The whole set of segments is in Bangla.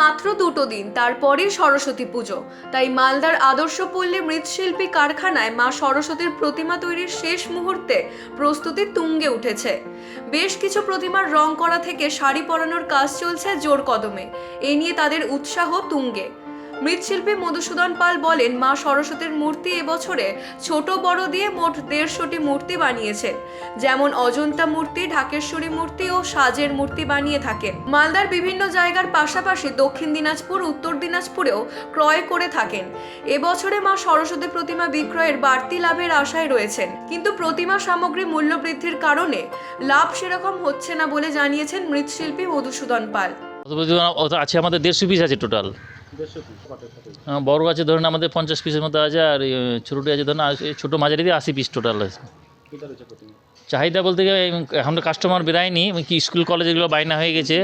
মাত্র দুটো দিন তারপরই সরস্বতী পুজো। তাই মালদার আদর্শ পল্লী মৃৎশিল্পী কারখানায় মা সরস্বতীর প্রতিমা তৈরির শেষ মুহূর্তে প্রস্তুতি তুঙ্গে উঠেছে। বেশ কিছু প্রতিমার রং করা থেকে শাড়ি পরানোর কাজ চলছে জোর কদমে এ নিয়ে তাদের উৎসাহ তুঙ্গে। মৃৎশিল্পী মধুসূদন পাল বলেন, মা সরস্বতীর মূর্তি এবছরে ছোট বড় দিয়ে মোট দেড়শোটি মূর্তি বানিয়েছেন। যেমন অজন্তা মূর্তি, ঢাকেশ্বরী মূর্তি ও সাজের মূর্তি বানিয়ে থাকেন। মালদার বিভিন্ন জায়গার পাশাপাশি দক্ষিণ দিনাজপুর, উত্তর দিনাজপুরেও ক্রয় করে থাকেন। এবছরে মা সরস্বতী প্রতিমা বিক্রয়ের বাড়তি লাভের আশায় রয়েছেন। কিন্তু প্রতিমা সামগ্রী মূল্য বৃদ্ধির কারণে লাভ সেরকম হচ্ছে না বলে জানিয়েছেন মৃৎশিল্পী মধুসূদন পাল। আছে আমাদের দেড়শো পিস আছে টোটাল বড় আছে ধরুন আমাদের পঞ্চাশ পিসের মতো আছে আর ছোটোটি আছে ধরুন ছোটো মাঝারি দিয়ে আশি পিস টোটাল আছে। চাহিদা বলতে গেলে এখন তো কাস্টমার বেরায়নি কি স্কুল কলেজগুলো বাইনা হয়ে গেছে,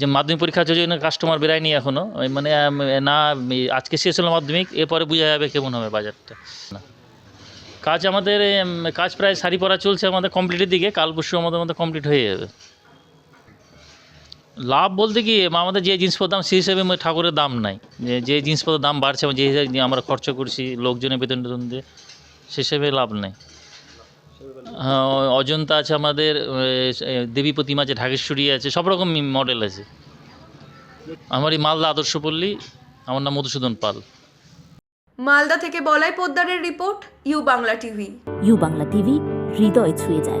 যে মাধ্যমিক পরীক্ষা চলছে কাস্টমার বেরায়নি এখনও মানে না আজকে শেষ হলো মাধ্যমিক, এরপরে বোঝা যাবে কেমন হবে বাজারটা। কাজ আমাদের কাজ প্রায় শাড়ি পরা চলছে আমাদের কমপ্লিটের দিকে, কাল পরশু আমাদের মধ্যে কমপ্লিট হয়ে যাবে। লাভ বলতে কি আমাদের যে জিনিসপত্র দাম সেই হিসেবে ঠাকুরের দাম নাই। যে যে জিনিসপত্রের দাম বাড়ছে যে হিসাবে আমরা খরচ করছি লোকজনের বেতন টেতন দিয়ে সে হিসেবে লাভ নেই। হ্যাঁ অজন্তা আছে আমাদের দেবী প্রতিমা আছে ঢাকেশ্বরী আছে সব রকম মডেল আছে। আমার এই মালদা আদর্শপল্লী আমার নাম মধুসূদন পাল। মালদা থেকে বলাই পোদ্দারের report U Bangla TV. U Bangla TV হৃদয় ছুঁয়ে যায়।